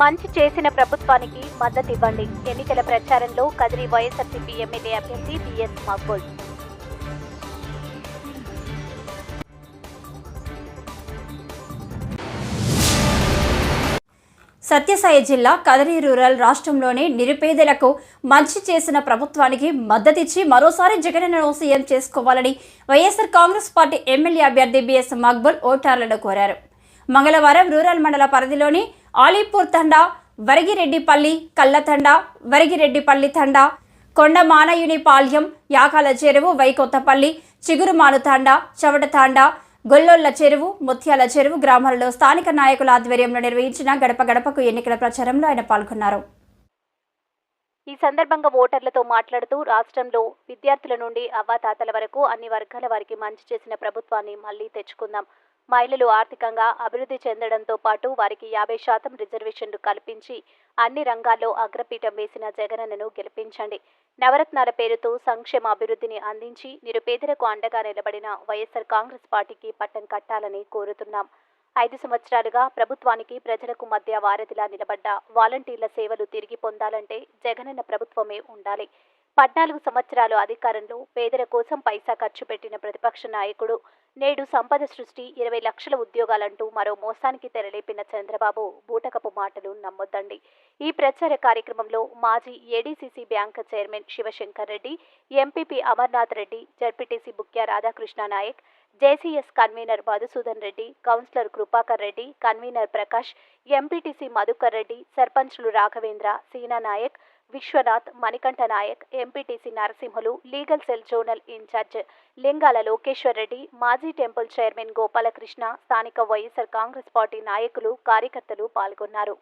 మంచి చేసిన ప్రభుత్వానికి మద్దతివ్వండి ఎన్నికల ప్రచారంలో కదిరి వైఎస్ఆర్సీపీ ఎమ్మెల్యే అభ్యర్థి బిఎస్ మక్బుల్. సత్యసాయి జిల్లా కదరి రూరల్ రాష్ట్రంలోని నిరుపేదలకు మంచి చేసిన ప్రభుత్వానికి మద్దతిచ్చి మరోసారి జగనన్నను సీఎం చేసుకోవాలని వైఎస్ఆర్ కాంగ్రెస్ పార్టీ ఎమ్మెల్యే అభ్యర్థి బిఎస్ మక్బుల్ ఓటర్లను కోరారు. మంగళవారం రూరల్ మండల పరిధిలోని ఆలీపూర్ తండా వరిగిరెడ్డిపల్లి కళ్ళతండా వరిగిరెడ్డిపల్లి తండా కొండ మానయుని పాల్యం యాకాల చెరువు వైకొత్తపల్లి చిగురుమాను తాండ చవట తాండ గొల్లొల్ల చెరువు ముత్యాల చెరువు గ్రామాలలో స్థానిక నాయకుల ఆధ్వర్యంలో నిర్వహించిన గడప గడపకు ఎన్నికల ప్రచారంలో ఆయన పాల్గొన్నారు. ఈ సందర్భంగా ఓటర్లతో మాట్లాడుతూ రాష్ట్రంలో విద్యార్థుల నుండి అవ్వాతాతల వరకు అన్ని వర్గాల వారికి మంచి చేసిన ప్రభుత్వాన్ని మళ్ళీ తెచ్చుకుందాం. మహిళలు ఆర్థికంగా అభివృద్ధి చెందడంతో పాటు వారికి యాభై శాతం రిజర్వేషన్లు కల్పించి అన్ని రంగాల్లో అగ్రపీఠం వేసిన జగనన్నను గెలిపించండి. నవరత్నాల పేరుతో సంక్షేమ అభివృద్ధిని అందించి నిరుపేదలకు అండగా నిలబడిన వైఎస్ఆర్ కాంగ్రెస్ పార్టీకి పట్టం కట్టాలని కోరుతున్నాం. ఐదు సంవత్సరాలుగా ప్రభుత్వానికి ప్రజలకు మధ్య వారధిలా నిలబడ్డ వాలంటీర్ల సేవలు తిరిగి పొందాలంటే జగనన్న ప్రభుత్వమే ఉండాలి. పద్నాలుగు సంవత్సరాలు అధికారంలో పేదల కోసం పైసా ఖర్చు పెట్టిన ప్రతిపక్ష నాయకుడు నేడు సంపద సృష్టి ఇరవై లక్షల ఉద్యోగాలంటూ మరో మోసానికి తెరలేపిన చంద్రబాబు బూటకపు మాటలు నమ్మొద్దండి. ఈ ప్రచార కార్యక్రమంలో మాజీ ADCC bank chairman Shivashankar Reddy MPP Amarnath Reddy ZPTC Bukya Radhakrishna Nayak JCS convener Madhusudan Reddy councillor Kripakar Reddy convener Prakash MPTC Madhukar Reddy సర్పంచ్లు Raghavendra Seena Nayak Vishwanath Manikanta Nayak MPTC Narasimhulu legal cell zonal incharge Lingala Lokeshwar Reddy మాజీ temple chairman Gopalakrishna స్థానిక YSR Congress party నాయకులు కార్యకర్తలు పాల్గొన్నారు.